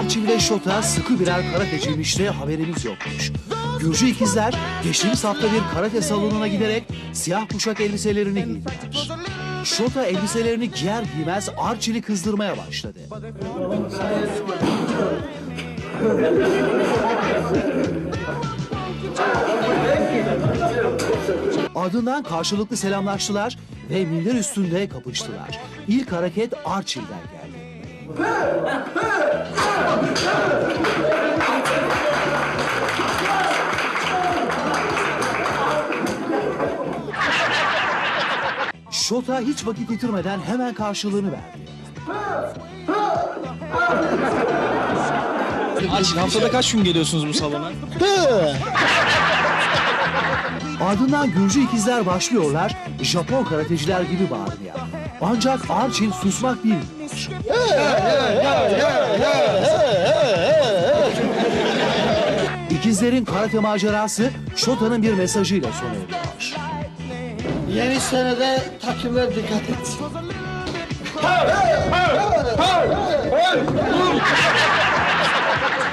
Ve Shota sıkı birer karateciymiş de haberimiz yokmuş. Gürcü ikizler geçtiğimiz hafta bir karate salonuna giderek siyah kuşak elbiselerini giydiler. Shota elbiselerini giyer giymez Archie'li kızdırmaya başladı. Ardından karşılıklı selamlaştılar ve minder üstünde kapıştılar. İlk hareket Archie'den geldi. Shota hiç vakit yitirmeden hemen karşılığını verdi. Aç, haftada kaç gün geliyorsunuz bu salona? Ardından Gürcü ikizler başlıyorlar Japon karateciler gibi bağırmaya. Ancak Archie susmak bilmiyor. İkizlerin karate macerası Shota'nın bir mesajıyla sona eriyor. Yeni senede takımlar dikkat et.